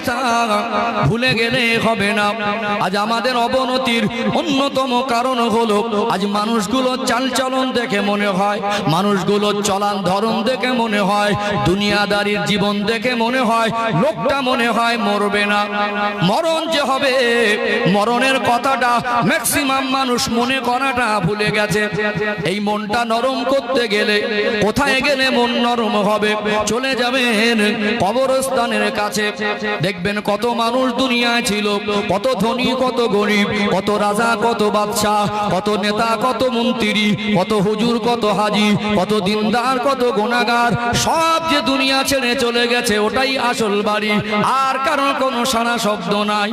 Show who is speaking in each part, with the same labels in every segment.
Speaker 1: কথা ভুলে গেলে হবে না। আজ আমাদের অবনতির অন্যতম কারণ হলো, আজ মানুষগুলো চালচলন দেখে মনে হয়, মানুষগুলো চলান ধরন দেখে মনে হয়, দুনিয়াদারির জীবন দেখে মনে হয়, লোকটা মনে হয় মরবে না। মরণ যে হবে, মরণের কথাটা ম্যাক্সিমাম মানুষ মনে করাটা ভুলে গেছে। এই মনটা নরম করতে গেলে কোথায় গেলে মন নরম হবে? চলে যাবেন কবরস্থানের কাছে। দেখবেন কত মানুষ দুনিয়ায় ছিল, কত ধনী, কত গরিব, কত রাজা, কত বাদশাহ, কত নেতা, কত মন্ত্রী, কত হুজুর, কত হাজি, কত দিনদার, কত গোনাগার সব যে দুনিয়া ছেড়ে চলে গেছে, ওটাই আসল বাড়ি। আর কারণ কোনো সারা শব্দ নাই।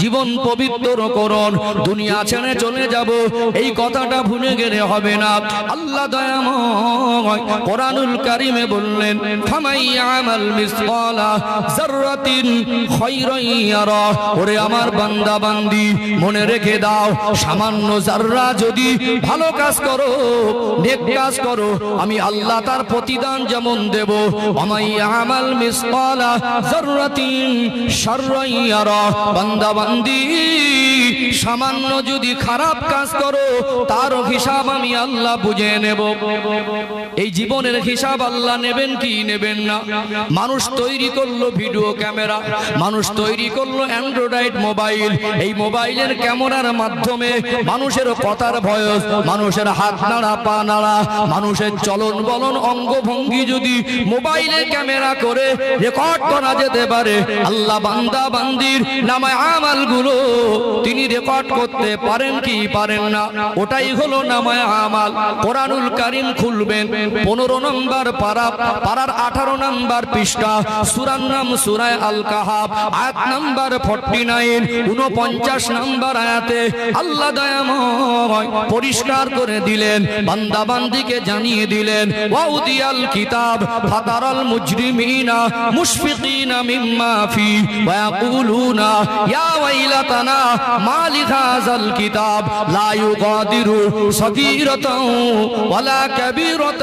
Speaker 1: জীবন পবিত্র করুন, দুনিয়া ছেড়ে চলে যাব, এই কথাটা ভুলে গেলে হবে না। আল্লাহ দয়াময় কোরআনুল কারিমে বললেন ফামাইয়ামাল মিসকালা যাররাতিন ওরে আমার বান্দা বান্দি, মনে রেখে দাও, সামান্য যাররা যদি ভালো কাজ করো, নেক কাজ করো, আমি আল্লাহ তার প্রতিদান যেমন দেব। আমাইয়ামাল মিসকালা যাররাতিন শাররান ইয়ারা বান্দা বান্দি, সামান্য যদি খারাপ কাজ করো, তার হিসাব আমি আল্লাহ বুঝে নেব। এই জীবনের হিসাব আল্লাহ নেবেন কি নেবেন না? মানুষ তৈরি করল ভিডিও ক্যামেরা মানুষ তৈরি করল অ্যান্ড্রয়েড মোবাইল এই মোবাইলের ক্যামেরার মাধ্যমে মানুষের কথার ভয়স মানুষের হাত নাড়া, পা নাড়া, মানুষের চলন বলন, অঙ্গভঙ্গি যদি মোবাইলে ক্যামেরা করে রেকর্ড করা যেতে পারে, আল্লাহ বান্দা বান্দির নামায় আমালগুলো তিনি রেকর্ড করতে পারেন কি পারেন না? ওটাই হলো নামায় আমাল। কোরআনুল কারিম খুলবেন পনেরো নম্বর পারা পাড়ার আঠারো নম্বর পৃষ্ঠা, সুরার নাম সুরায় আল কাহাব আয়াত নাম্বার ফর্টি নাইন উনপঞ্চাশ নম্বর আয়াতে আল্লাহ দয়াময় পরিষ্কার করে দিলেন বান্দা বান্দিকে জানিয়ে দিলেন, ওয়াউদিয়াল কিতাব ফাতারাল মুজরিমিনা, মুশফিকিনা মিম্মা ফি ওয়া ইয়াকুলুনা ইয়া ওয়াইলাতানা, মা লিহাযাল কিতাব, লা ইউগাদিরু সগীরাতাও, ওয়ালা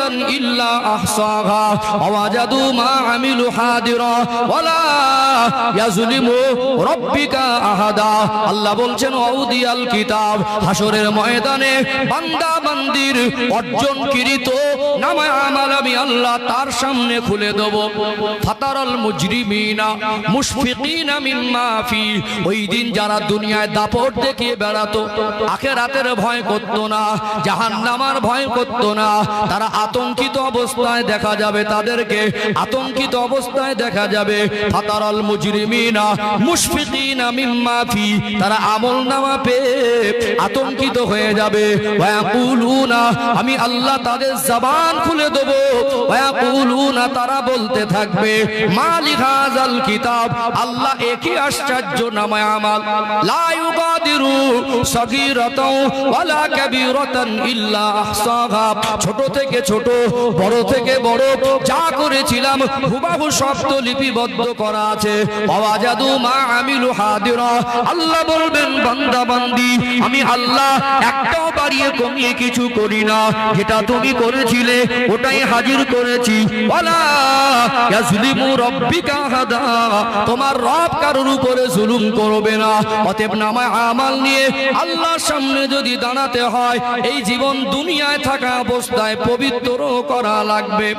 Speaker 1: কাবীরাতান ইল্লা আহসাহা, ওয়াজাদু মা আমিলু হাদিরা, ওয়ালা ইয়াজলিমু রাব্বিকা আহাদা। আল্লাহ বলছেন আউদিয়াল কিতাব হাসরের ময়দানে বান্দা বান্দির অর্জন কৃত নামায় আমাল আমি আল্লাহ তার সামনে খুলে দেব। ফাতারাল মুজরিমিনা, মুশফিকিনা মিম্মা ফি। ওই দিন যারা দুনিয়ায় দাপট দেখিয়ে বেড়াতো, আখেরাতের ভয় করতো না, জাহান্নামার ভয় করতো না। তারা আতঙ্কিত অবস্থায় দেখা যাবে তাদেরকে, আতঙ্কিত অবস্থায় দেখা যাবে। ফাতারাল মুজরিমিনা, মুশফিকিনা মিম্মা ফি। তারা আমল নামা পেয়ে আতঙ্কিত হয়ে যাবে। আমি আল্লাহ তাদের জবান খুলে দেব। তারা বলতে থাকবে কিতাব, আল্লাহ একই আশ্চর্য আমাল লা ইউগাদিরু সগীরাতাও ওয়ালা কাবীরাতান ইল্লা আহসাহা। ছোট থেকে ছোট, বড় থেকে বড়, যা করেছিলাম, হুবাহু শব্দ লিপিবদ্ধ করা আছে। মা আমিলু হাদিরা। আল্লাহ বলবেন, বান্দা, বান্দি, আমি আল্লাহ একটাও বাড়িয়ে কমিয়ে কিছু করি না। যেটা তুমি করেছিলে ওটাই হাজির করেছি। তোমার রব কারোর উপরে জুলুম করবে না। অতএব নামায় আমাল নিয়ে আল্লাহর সামনে যদি দাঁড়াতে হয়, এই জীবন দুনিয়ায় থাকা অবস্থায় পবিত্র করা লাগবে।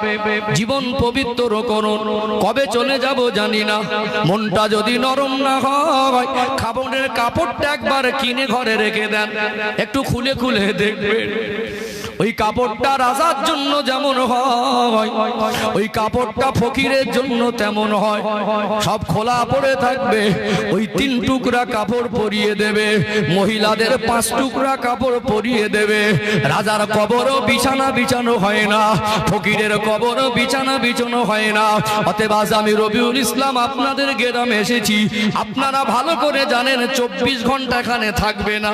Speaker 1: জীবন পবিত্র করুন কবে চলে যাব জানি না। মনটা যদি নরম না হয় খাবনের কাপড়টা একবার কিনে ঘরে রেখে দেন। একটু খুলে খুলে দেখবেন। ওই কাপড়টা রাজার জন্য যেমন হয়, ওই কাপড়টা ফকিরের জন্য তেমন হয়। সব খোলা পড়ে থাকবে, ওই তিন টুকরা কাপড় পরিয়ে দেবে, মহিলাদের পাঁচ টুকরা কাপড় পরিয়ে দেবে। রাজার কবরও বিছানা বিছানো হয় না, ফকিরের কবরও বিছানা বিছানো হয় না। অতএব আজ আমি রবিউল ইসলাম আপনাদের গ্রামে এসেছি। আপনারা ভালো করে জানেন, চব্বিশ ঘণ্টা এখানে থাকবে না।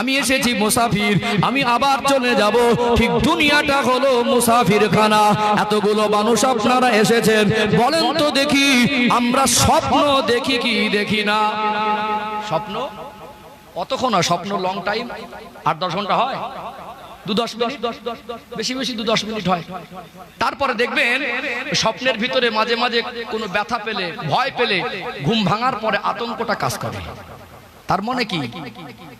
Speaker 1: আমি এসেছি মুসাফির, আমি আবার চলে যাব। ঠিক দুনিয়াটা হলো মুসাফির খানা এতগুলো মানুষ আপনারা এসেছেন। বলেন তো দেখি, আমরা স্বপ্ন দেখি কি দেখি না? স্বপ্ন? কতক্ষণ হয় স্বপ্ন? লং টাইম আট দশ ঘণ্টা হয়? দু দশ মিনিট? বেশি বেশি দু দশ মিনিট হয়। তারপরে দেখবেন, স্বপ্নের ভিতরে মাঝে মাঝে কোনো ব্যথা পেলে, ভয় পেলে, ঘুম ভাঙার পরে আতঙ্কটা কাজ করে। তার মনে কি?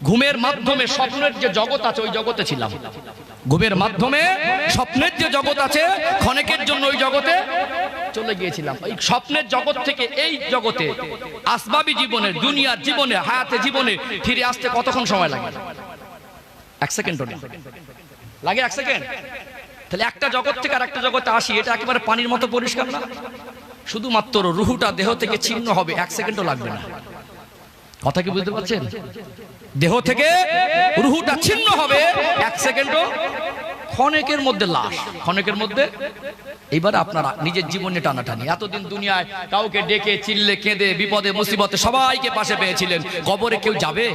Speaker 1: ঘুমের মাধ্যমে স্বপ্নের যে জগৎ আছে, ওই জগতে ছিলাম। ঘুমের মাধ্যমে স্বপ্নের যে জগৎ আছে, ক্ষণেকের জন্য ওই জগতে চলে গিয়েছিলাম। এই স্বপ্নের জগৎ থেকে এই জগতে আসবাবি জীবনে, দুনিয়ার জীবনে, হায়াতে জীবনে ফিরে আসতে কতক্ষণ সময় লাগে? এক সেকেন্ডও নেই লাগে এক সেকেন্ড? তাহলে একটা জগৎ থেকে আর একটা জগতে আসি, এটা একেবারে পানির মতো পরিষ্কার না? শুধুমাত্র রুহুটা দেহ থেকে ছিন্ন হবে, এক সেকেন্ডও লাগবে না। কথা কি বুঝতে পারছেন? দেহ থেকে রুহুটা ছিন্ন হবে। এক সেকেন্ডও। ক্ষণেকের মধ্যে লাশ, ক্ষণেকের মধ্যে। এইবার আপনারা নিজের জীবনে টানাটানি। এতদিন দুনিয়ায় কাউকে ডেকে, চিল্লে, কেঁদে, বিপদে, মুসিবতে সবাইকে পাশে পেয়েছিলেন। কবরে কেউ যাবে?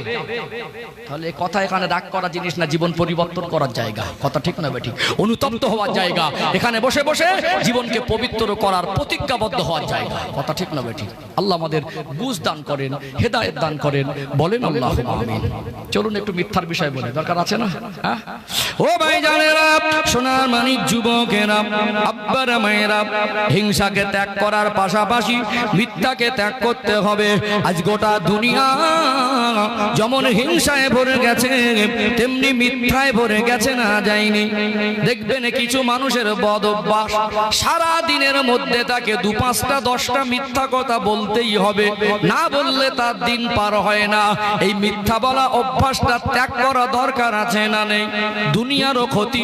Speaker 1: তাহলে কথা এখানে রাগ করা জিনিস না, জীবন পরিবর্তন করার জায়গা। কথা ঠিক না ঠিক? অনুতপ্ত হওয়ার জায়গা। এখানে বসে বসে জীবনকে পবিত্র করার প্রতিজ্ঞাবদ্ধ হওয়ার জায়গা। কথা ঠিক না ঠিক? আল্লাহ আমাদের বুঝ দান করেন, হেদায়েত দান করেন। বলেন আল্লাহ চলুন একটু মিথ্যার বিষয় বলি। দরকার আছে না? হ্যাঁ? ও ভাই জানেরা সোনার মানিক যুবকেরা, আব্বার মায়েরা, হিংসাকে ত্যাগ করার পাশাপাশি মিথ্যাকে ত্যাগ করতে হবে। আজ গোটা দুনিয়া যেমন হিংসায় ভরে গেছে, তেমনি মিথ্যায় ভরে গেছে না যায়নি। দেখবেন কিছু মানুষের বদ অভ্যাস সারা দিনের মধ্যে তাকে দু পাঁচটা, দশটা মিথ্যা কথা বলতেই হবে। না বললে তার দিন পার হয় না। এই মিথ্যা বলা অভ্যাসটা ত্যাগ করা দরকার আছে না নেই? দুনিয়ারও ক্ষতি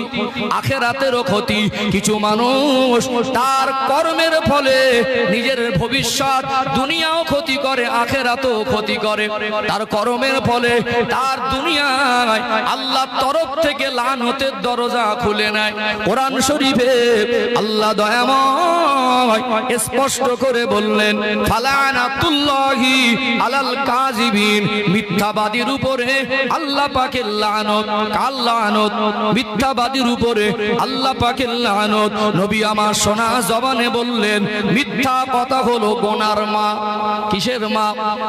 Speaker 1: আখেরাতেরও ক্ষতি। কিছু মানুষ তার কর্মের ফলে নিজের ভবিষ্যৎ দুনিয়াও ক্ষতি করে, আখেরাতেও ক্ষতি করে। তার কর্মের ফলে তার দুনিয়ায় আল্লাহ তরফ থেকে লানতের দরজা খুলে নেয়। কোরআন শরীফে আল্লাহ দয়াময় স্পষ্ট করে বললেন, ফালানাতুল্লাহি আলাল কাযিবিন। মিথ্যাবাদীর উপরে আল্লাহ পাকের লানত কাল লানত? মিথ্যাবাদীর উপরে আল্লাহ পাকের লানত। নবী আমার সোনা জবানে বললেন, মিথ্যা কথা হলো গোনার মা। কিসের মা?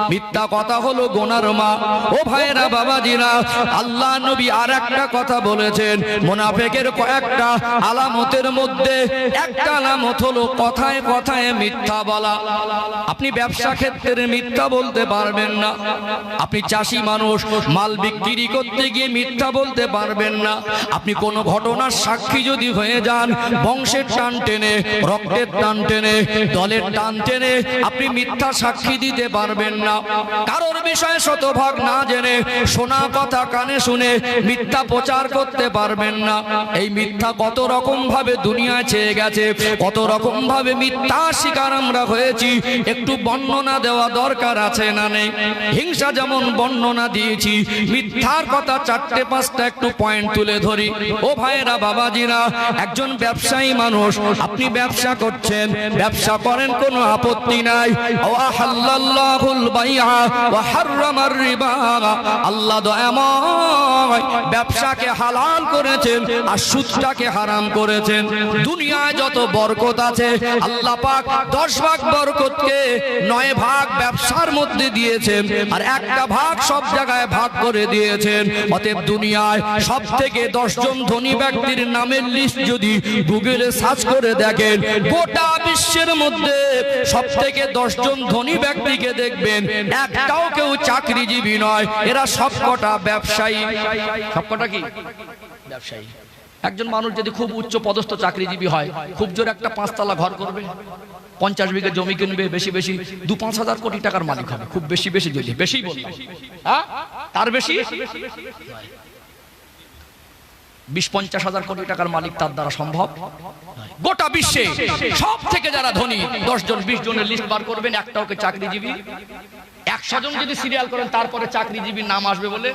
Speaker 1: মিথ্যা কথা হলো গোনার মা। ও ভাইরা বাবাজিরা, আল্লাহ নবী আর একটা কথা বলেছেন। মোনাফেকের কয়েকটা আলামতের মধ্যে একটা আলামত হলো কথায় কথায় মিথ্যা বলা। আপনি ব্যবসা ক্ষেত্রে মিথ্যা বলতে পারবেন না। আপনি চাষি মানুষ, মাল বিক্রি করতে গিয়ে মিথ্যা বলতে পারবেন না। আপনি কোনো ঘটনার সাক্ষী যদি হয়ে যান, বংশের টান টেনে, রক্তের টান টেনে, দলের টান টেনে, আপনি মিথ্যা সাক্ষী দিতে পারবেন না। কারোর বিষয়ে শতভাগ না জেনে শোনা কথা কানে শুনে মিথ্যা প্রচার করতে পারবেন না। এই মিথ্যা কত রকম ভাবে দুনিয়ায় ছেয়ে গেছে, কত রকম ভাবে মিথ্যা শিকার আমরা হয়েছি, একটু বর্ণনা দেওয়া দরকার আছে না নেই? হিংসা যেমন বর্ণনা দিয়েছি, মিথ্যার কথা চারটে পাঁচটা একটু পয়েন্ট তুলে ধরি। ও ভাইরা বাবাজিরা, একজন ব্যবসায়ী মানুষ, আপনি ব্যবসা করছেন, ব্যবসা করেন, কোনো আপত্তি নাই। আল্লাহ ব্যবসাকে হালাল করেছেন আর সুদটাকে হারাম করেছেন। দুনিয়ায় যত বরকত আছে, আল্লাহ পাক দশ ভাগ বরকতকে নয় ভাগ ব্যবসার মধ্যে দিয়েছেন আর একটা ভাগ সব জায়গায় ভাগ করে দিয়েছেন। অতএব দুনিয়ায় সব থেকে দশজন ধনী ব্যক্তির নামের লিস্ট যদি গুগলে সার্চ করে দেখেন, গোটা বিশ্বের মধ্যে সব থেকে দশজন ধনী ব্যক্তিকে দেখবেন, একটাও কেউ চাকরিজীবী নয়, এরা সবকটা ব্যবসায়ী। সবকটা কি? ব্যবসায়ী। একজন মানুষ যদি খুব উচ্চ পদস্থ চাকরিজীবী হয়, খুব জোর একটা পাঁচতলা ঘর করবে, পঞ্চাশ বিঘে জমি কিনবে, বেশি বেশি দু পাঁচ হাজার কোটি টাকার মালিক হবে, খুব বেশি বেশি যদি, বেশি বলবে। হ্যাঁ? তার বেশি? বিশ পঞ্চাশ হাজার কোটি টাকার মালিক তার দ্বারা সম্ভব গোটা বিশ্বে সব থেকে যারা ধনী দশ জন বিশ জনের লিস্ট বার করবেন, একটা ওকে চাকরিজীবী। একশো জন যদি সিরিয়াল করেন, তারপরে চাকরিজীবীর নাম আসবে বলে।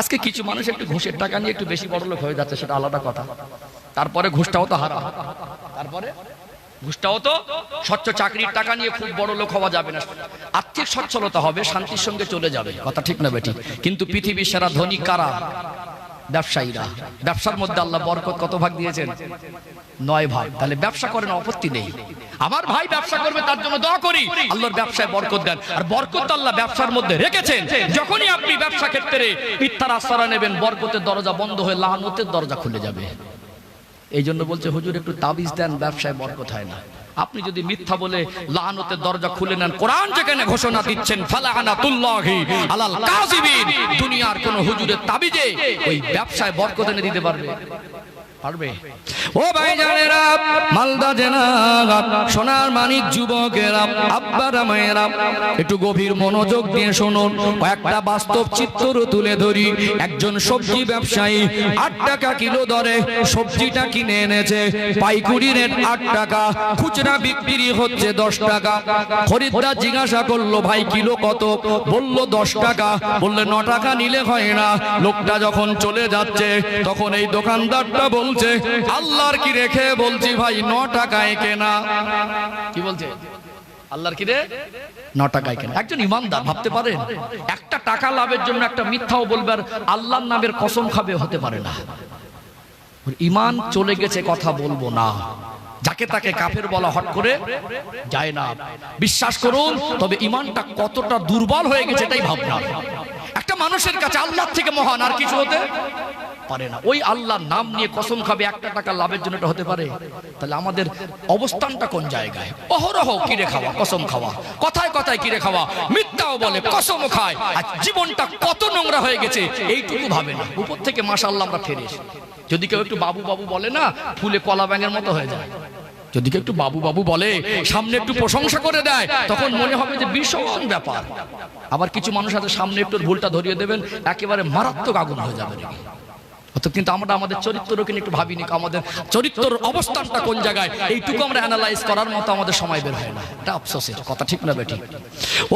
Speaker 1: আজকে কিছু মানুষ একটু ঘুষের টাকা নিয়ে একটু বেশি বড় লোক হয়ে যাচ্ছে, সেটা আলাদা কথা। তারপরে ঘুষটাও তো হারা তারপরে? ঘুষটাও তো স্বচ্ছ চাকরির টাকা নিয়ে খুব বড় লোক হওয়া যাবে না। আর্থিক সচ্ছলতা হবে, শান্তির সঙ্গে চলে যাবে। কথা ঠিক না বেটি? কিন্তু পৃথিবীর সেরা ধনী কারা? ব্যবসায়ীরা। ব্যবসার মধ্যে আল্লাহ বরকত কত ভাগ দিয়েছেন? নয় ভাগ। তাহলে ব্যবসা করেন, আপত্তি নেই। আমার ভাই ব্যবসা করবে, তার জন্য দোয়া করি। আল্লাহর ব্যবসায় বরকত দেন। আর বরকত আল্লাহ ব্যবসার মধ্যে রেখেছেন। যখনই আপনি ব্যবসা ক্ষেত্রে মিথ্যার আশ্রয় নেবেন, বরকতের দরজা বন্ধ হয়ে লাহানতের দরজা খুলে যাবে। এই জন্য বলছে, হুজুর, একটু তাবিজ দেন, ব্যবসায় বরকত হয় না। আপনি যদি মিথ্যা বলে লাহানতের দরজা খুলে নেন, কোরআন যেখানে ঘোষণা দিচ্ছেন, ফালাহানাতুল্লাহি আলাল কাযিবিন, দুনিয়ার কোন হুজুরের তাবিজে ওই ব্যবসায় বরকত এনে দিতে পারবে। পারবে। ও মালদা জেনা সোনার মানিক যুবকেরা, আব্বারা মায়েরা, একটু গভীর মনোযোগ দিয়ে শুনুন। কয়েকটা বাস্তব চিত্র তুলে ধরি। একজন সবজি ব্যবসায়ী আট টাকা কিলো দরে সবজিটা কিনে এনেছে। পাইকুড়ি রেট আট টাকা, খুচরা বিক্রি হচ্ছে দশ টাকা। খরিদ্দার জিজ্ঞাসা করল, ভাই, কিলো কত? বলল, দশ টাকা। বললে, ন টাকা নিলে হয় না। লোকটা যখন চলে যাচ্ছে, তখন এই দোকানদারটা বলছে আল্লাহর কি রেখে বলছি ভাই ন টাকায় কেনা? কি বলছে? আল্লাহর কি রে? ন টাকায় কেনা। একজন ইমানদার ভাবতে পারেন একটা টাকা লাভের জন্য একটা মিথ্যাও বলবে আর আল্লাহর নামের কসম খাবে হতে পারে না। ইমান চলে গেছে কথা বলব না। যাকে তাকে কাফের বলা হট করে যায় না। বিশ্বাস করুন তবে ইমানটা কতটা দুর্বল হয়ে গেছে এটাই ভাবনা। একটা মানুষের কাছে আল্লাহ থেকে মহান আর কিছু হতে পারে না। ওই আল্লাহর নাম নিয়ে কসম খাবে একটা টাকা লাভের জন্য এটা হতে পারে। তাহলে আমাদের অবস্থানটা কোন জায়গায়? অহরহ কিরে খাওয়া? কসম খাওয়া। কথায় কথায় কিরে খাওয়া? মিথ্যাও বলে কসম খায়। আর জীবনটা কত নোংরা হয়ে গেছে, এইটুকু ভাবে না। উপর থেকে মাশাআল্লাহ আমরা ফেরে। যদি কেউ একটু বাবু বাবু বলে না, ফুলে কলা ব্যাঙের মতো হয়ে যায়। যদি কেউ একটু বাবু বাবু বলে, সামনে একটু প্রশংসা করে দেয়, তখন মনে হবে যে ভীষণ ব্যাপার। আবার কিছু মানুষ আছে, সামনে একটু ভুলটা ধরিয়ে দেবেন, একেবারে মারাত্মক আগুন হয়ে যাবে। কিন্তু আমরা আমাদের চরিত্রকে একটু ভাবিনি আমাদের চরিত্রের অবস্থানটা কোন জায়গায়? এইটুকু আমরা অ্যানালাইজ করার মতো আমাদের সময় বের হয় না। এটা আফসোসের কথা, ঠিক না বেটি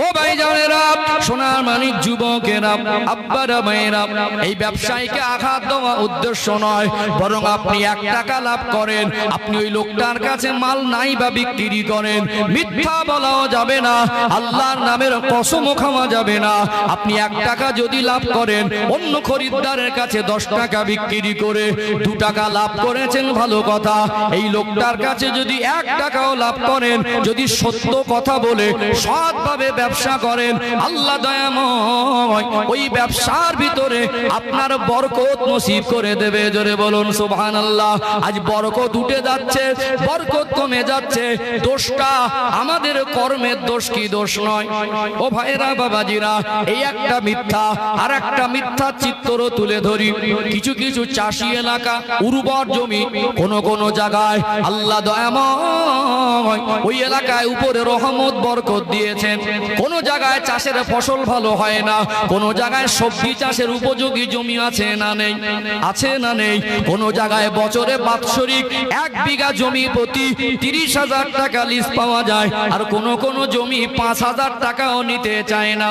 Speaker 1: ও ভাই জানেরা সোনার মানিক যুবকেরা, আব্বারা মায়েরা, এই ব্যবসায়ীকে আঘাত দেওয়া উদ্দেশ্য নয়, বরং আপনি এক টাকা লাভ করেন, আপনি ওই লোকটার কাছে মাল নাই বা বিক্রি করেন। মিথ্যা বলাও যাবে না, আল্লাহর নামের কসমও খাওয়া যাবে না। আপনি এক টাকা যদি লাভ করেন, অন্য খরিদ্দারের কাছে দশ টাকা বিক্রি করে দু টাকা লাভ করেছেন, ভালো কথা। এই লোকটার কাছে যদি এক টাকাও লাভ করেন, যদি সত্য কথা বলে, সৎভাবে ব্যবসা করেন, আল্লাহ দয়াময়, ওই ব্যবসার ভিতরে আপনার বরকত নসিব করে দেবে। জোরে বলুন সুবহান আল্লাহ আজ বরকত উঠে যাচ্ছে, বরকত কমে যাচ্ছে। দোষটা আমাদের কর্মের দোষ, কি দোষ নয়? ও ভাইরা, বাবাজিরা, এই একটা মিথ্যা আর একটা মিথ্যা চিত্র তুলে ধরি। কিছু কিছু চাষি এলাকা, উর্বর জমি কোন কোন জায়গায় আল্লাহ ওই এলাকায় উপরে রহমত, বরকত দিয়েছেন। কোন জায়গায় চাষের ফসল ভালো হয় না, কোন জায়গায় সবজি চাষের উপযোগী জমি আছে না নেই, আছে না নেই। কোন জায়গায় বছরে বাৎসরিক এক বিঘা জমি প্রতি তিরিশ হাজার টাকা লিজ পাওয়া যায়, আর কোন কোন জমি পাঁচ হাজার টাকাও নিতে চায় না।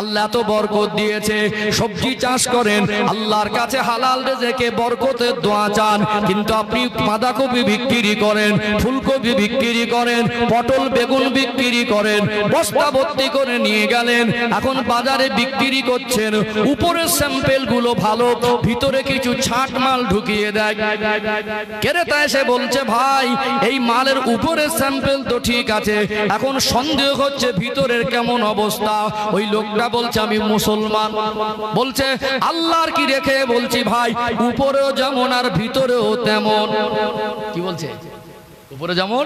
Speaker 1: আল্লাহ তো বরকত দিয়েছে, সবজি চাষ করেন, আল্লাহর কাছে হালাল রেজেকে বরকতের দোয়া চান। কিন্তু আপনি বাঁধাকপি বিক্রি করেন, ফুলকপি বিক্রি করেন, পটল বেগুন বিক্রি করেন, বস্তা ভর্তি করে নিয়ে গেলেন। এখন বাজারে বিক্রি করছেন। উপরের স্যাম্পেলগুলো ভালো, ভিতরে কিছু ছাট মাল ঢুকিয়ে দেয়। ক্রেতা এসে বলছে, ভাই, এই মালের উপরের স্যাম্পেল তো ঠিক আছে। এখন সন্দেহ হচ্ছে ভিতরের কেমন অবস্থা। ওই লোকটা বলছে, আমি মুসলমান। বলছে, আল্লাহর কি রেখে? বলছি, ভাই উপরেও যেমন আর ভিতরেও তেমন। কি বলছে? উপরে যেমন?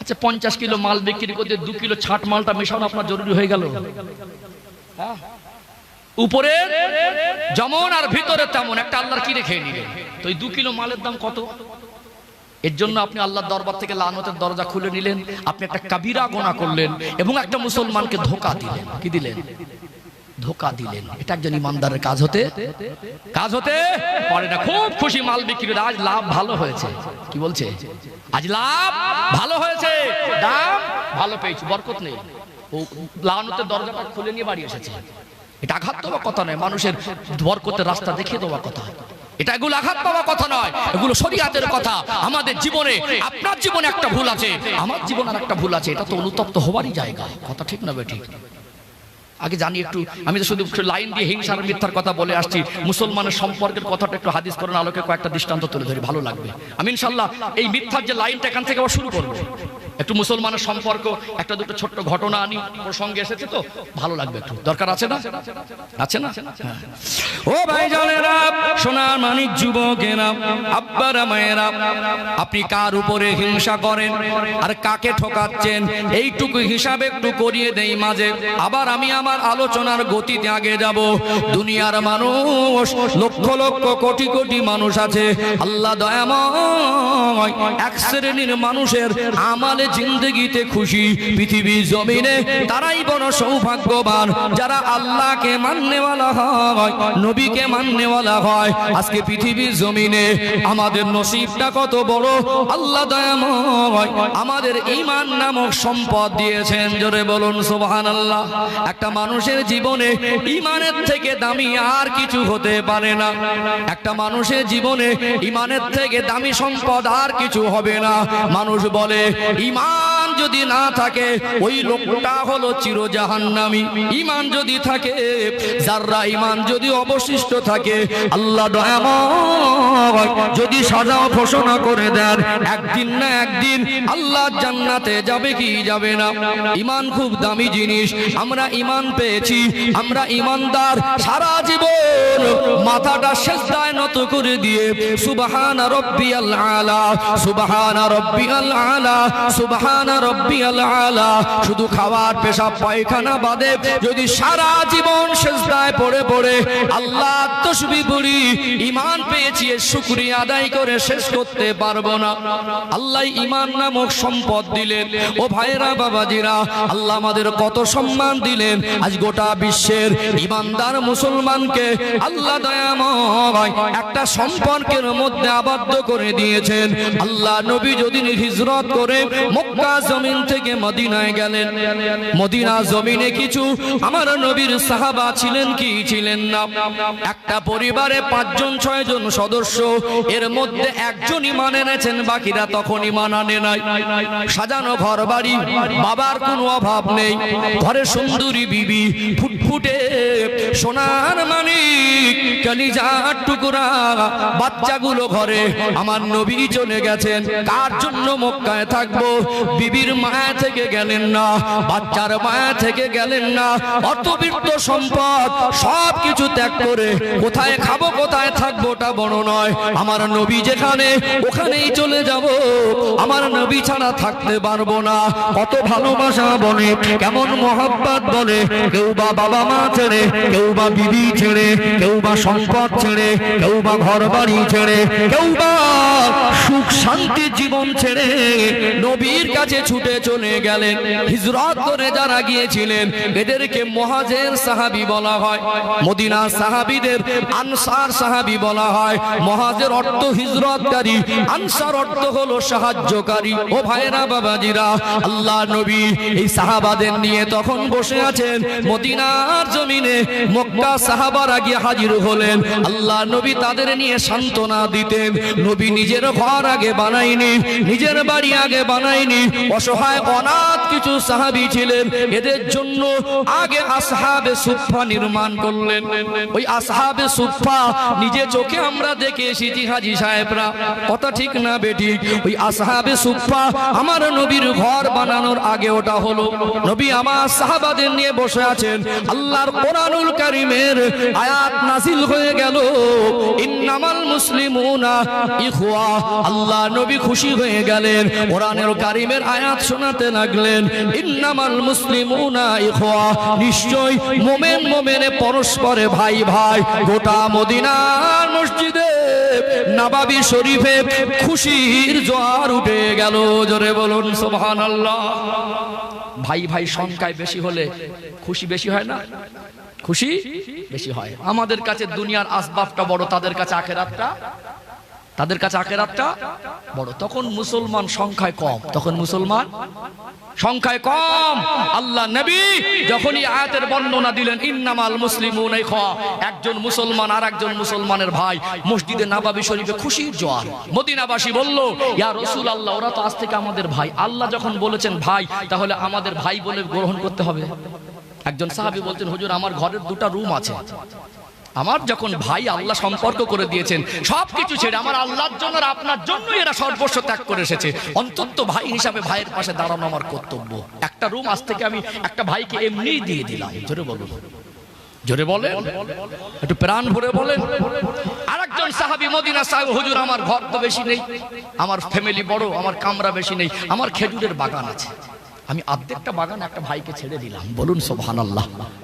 Speaker 1: আচ্ছা পঞ্চাশ কিলো মাল বিক্রি করতে দু কিলো ছাট মালটা মেশানো আপনার জরুরি হয়ে গেল। হ্যাঁ? উপরে যেমন আর ভিতরে তেমন, একটা আল্লাহর কি রেখে নিলেন তো এই দু কিলো মালের দাম কত? এর জন্য আপনি আল্লাহর দরবার থেকে লানতের দরজা খুলে নিলেন, আপনি একটা কাবিরা গোনা করলেন এবং একটা মুসলমানকে ধোকা দিলেন। কি দিলেন? ধোকা দিলেন। এটা একজন ইমানদারের কাজ হতে কাজ হতে পারে না। খুব খুশি মাল বিক্রি আজ লাভ ভালো হয়েছে। কি বলছে? আজ লাভ ভালো হয়েছে। দাম ভালো পেয়েছি, বরকত নেই। ও লানতের দরজাটা খুলে নিয়ে বাড়ি এসেছে। এটা আঘাত দেওয়া কথা নয়, মানুষের বরকতের রাস্তা দেখিয়ে দেওয়া কথা। এটা এগুলো আঘাত পাওয়া কথা নয়, এগুলো শরিয়াতের কথা। আমাদের জীবনে, আপনার জীবনে একটা ভুল আছে। আমার জীবনে আর একটা ভুল আছে, এটা তো অনুতপ্ত হওয়ারই জায়গা। কথা ঠিক না বে ঠিক? আগে জানি একটু, আমি তো শুধু লাইন দিয়ে হিংসার মিথ্যার কথা বলে আসছি। মুসলমানের সম্পর্কের কথাটা একটু হাদিস করেন আলোকে কয়েকটা দৃষ্টান্ত তুলে ধরি, ভালো লাগবে। আমি ইনশাল্লাহ এই মিথ্যার যে লাইনটা এখান থেকে আবার শুরু করব। একটু মুসলমানের সম্পর্ক, একটা দুটো ছোট্ট ঘটনা আনি, প্রসঙ্গে এসেছে তো, ভালো লাগবে একটু। দরকার আছে না? আছে না? হ্যাঁ। ও ভাই জানেরা, সোনার মানিক যুবকেরা, আব্বারা মায়েরা, আপনি কার উপরে হিংসা করেন আর কাকে ঠকাচ্ছেন? এইটুকু হিসাব একটু করিয়ে দেই মাঝে। আবার আমি আমার আলোচনার গতিতে আগে যাব। দুনিয়ার মানুষ, লক্ষ লক্ষ কোটি কোটি মানুষ আছে। আল্লাহ দয়াময়, এক শ্রেণির মানুষের আমালে জিন্দগিতে খুশি পৃথিবী জমিনে তারাই বড় সৌভাগ্যবান। যারা আল্লাহকে মাননেওয়ালা হয়, নবীকে মাননেওয়ালা হয়, আজকে পৃথিবীর জমিনে আমাদের নসিবটা কত বড়, আল্লাহ দয়াময় আমাদের ইমান নামক সম্পদ দিয়েছেন। জোরে বলুন সুবহান আল্লাহ একটা মানুষের জীবনে ইমানের থেকে দামি আর কিছু হতে পারে না। একটা মানুষের জীবনে ইমানের থেকে দামি সম্পদ আর কিছু হবে না। মানুষ বলে ইমান tomorrow. যদি না থাকে, ওই লোকটা হলো চিরজাহান্নামী। ইমান যদি থাকে, যাররা ইমান যদি অবশিষ্ট থাকে, আল্লাহ যদি সাজা ঘোষণা করে দেন, একদিন না একদিন আল্লাহ জান্নাতে যাবে কি যাবে না। ইমান খুব দামি জিনিস, আমরা ইমান পেয়েছি, আমরা ইমানদার সারা জীবন মাথাটা শেষদায় নত করে দিয়ে, সুবহান রব্বিয়াল আলা, সুবহান রব্বিয়াল আলা, সুবহান শুধু খাবার, পেশাব, পায়খানা বাদে যদি সারা জীবন শেষদায় পড়ে পড়ে আল্লাহ তসবি ইমান পেয়েছি শুকরিয়া আদায় করে শেষ করতে পারব না। আল্লাহ ইমান নামক সম্পদ দিলেন। ও ভাইরা বাবাজিরা, আল্লাহ আমাদের কত সম্মান দিলেন। আজ গোটা বিশ্বের ইমানদার মুসলমানকে আল্লাহ একটা সম্পর্কের মধ্যে আবদ্ধ করে দিয়েছেন। আল্লাহ নবী যদি হিজরত করে মক্কা জমিন থেকে মদিনায় গেলেন। মদিনা জমিনে কিছু আমার নবীর সাহাবা ছিলেন কি ছিলেন না? একটা পরিবারে পাঁচজন, ছয়জন সদস্য, এর মধ্যে একজন ইমান এনেছেন, বাকিরা তখন ইমান আনে নাই। সাজানো ঘর বাড়ি বাবার কোনো অভাব নেই। ঘরে সুন্দরী বিবি, ফুটফুটে সোনার মানিক, কালিজার টুকরা, বাচ্চাগুলো ঘরে। আমার নবী চলে গেছেন। কার জন্য মক্কায় থাকব? বিবির মায়া থেকে গেলেন না, বাচ্চার মায়া থেকে গেলেন না। অর্থবিত্ত সম্পদ সব কিছু ত্যাগ করে কোথায় খাব, কোথায় থাকব ওটা বড় নয়। আমার নবী যেখানে, ওখানেই চলে যাব। আমার নবী ছাড়া থাকতে পারব না। কত ভালোবাসা বলে, কেমন মহাব্বাত বলে, কেউ বা বাবা মা ছেড়ে, কেউ বা বিবি ছেড়ে, কেউ বা সম্পদ ছেড়ে, কেউ বা ঘর বাড়ি ছেড়ে, কেউ বা সুখ শান্তি জীবন ছেড়ে নবীর কাছে ছুটে চলে গেলেন। হিজরত করে যারা গিয়েছিলেন, এদেরকে মহাজের সাহাবি বলা হয় মদিনা সাহাবিদের আনসার সাহাবি বলা হয়। মহাজের অর্থ হিজরতকারী, আনসার অর্থ হলো সাহায্যকারী। ও ভাইরা বাবাজিরা, আল্লাহ নবী এই সাহাবাদের নিয়ে তখন বসে আছেন। মদিনার জমিনে মক্কা সাহাবারা গিয়ে হাজির হলেন। আল্লাহ নবী তাদের নিয়ে সান্ত্বনা দিতেন। নবী নিজের ঘর আগে বানাইনি নিজের বাড়ি আগে বানাইনি অসহায় অনাথ কিছু সাহাবি ছিলেন। এদের জন্য আগে আসহাবে সুফা নির্মাণ করলেন। ওই আসহাবে সুফা নিজে চোখে আমরা দেখে এসেছি হাজি সাহেবরা। কথা ঠিক না বেটি? ওই আসহাবে সুফা আমার নবীর ঘর বানানোর আগে ওটা হলো। নবী আমার সাহাবাদের নিয়ে বসে আছেন। আল্লাহর কোরআনুল কারিমের আয়াত নাজিল হয়ে গেল। ইন্নামাল মুসলিমুনা ইখওয়া। আল্লাহ নবী খুশি হয়ে গেলেন। কোরআনের কারিমের আয়াত শোনাতে লাগলেন, ইন্নামাল মুসলিমুনা ইখওয়া। নিশ্চয় মোমেন মোমেনে পরস্পরে ভাই ভাই গোটা মদিনার মসজিদে নবাবি শরীফে খুশির জোয়ার উঠে গেল। জোরে বলুন, সুবহানাল্লাহ। ভাই ভাই সংখ্যায় বেশি হলে খুশি বেশি হয় না? খুশি বেশি হয়। আমাদের কাছে দুনিয়ার আসবাবটা বড়, তাদের কাছে আখেরাতটা তাদের কাছে আখেরাতটা বড়। তখন মুসলমান সংখ্যায় কম। তখন মুসলমান সংখ্যায় কম। আল্লাহ নবী যখনই আয়াতের বর্ণনা দিলেন, ইন্নামাল মুসলিমুন একজন মুসলমান আর একজন মুসলমানের ভাই মসজিদে নাবাবি শরীফে খুশির জোয়ার মদিনাবাসী বলল, ইয়া রসুল আল্লাহ ওরা তো আজ থেকে আমাদের ভাই। আল্লাহ যখন বলেছেন, ভাই, তাহলে আমাদের ভাই বলে গ্রহণ করতে হবে? একজন সাহাবি বলছেন, হুজুর, আমার ঘরের দুটো রুম আছে। আমার যখন ভাই আল্লাহ সম্পর্ক করে দিয়েছেন সব কিছু ছেড়ে আমার আল্লাহর জন্য আর আপনার জন্য এরা সর্বস্ব ত্যাগ করে এসেছে। অন্তত ভাই হিসাবে ভাইয়ের পাশে দাঁড়ানো আমার কর্তব্য। একটা রুম আজ থেকে আমি একটা ভাইকে এমনিই দিয়ে দিলাম। জোরে বলুন। জোরে বলে একটু প্রাণ ভরে বলেন। আরেকজন সাহাবি মদিনা সাহেব, হুজুর, আমার ঘর তো বেশি নেই। আমার ফ্যামিলি বড়, আমার কামরা বেশি নেই। আমার খেজুরের বাগান আছে। আমি অর্ধেকটা বাগান একটা ভাইকে ছেড়ে দিলাম। বলুন, সোবহানাল্লাহ।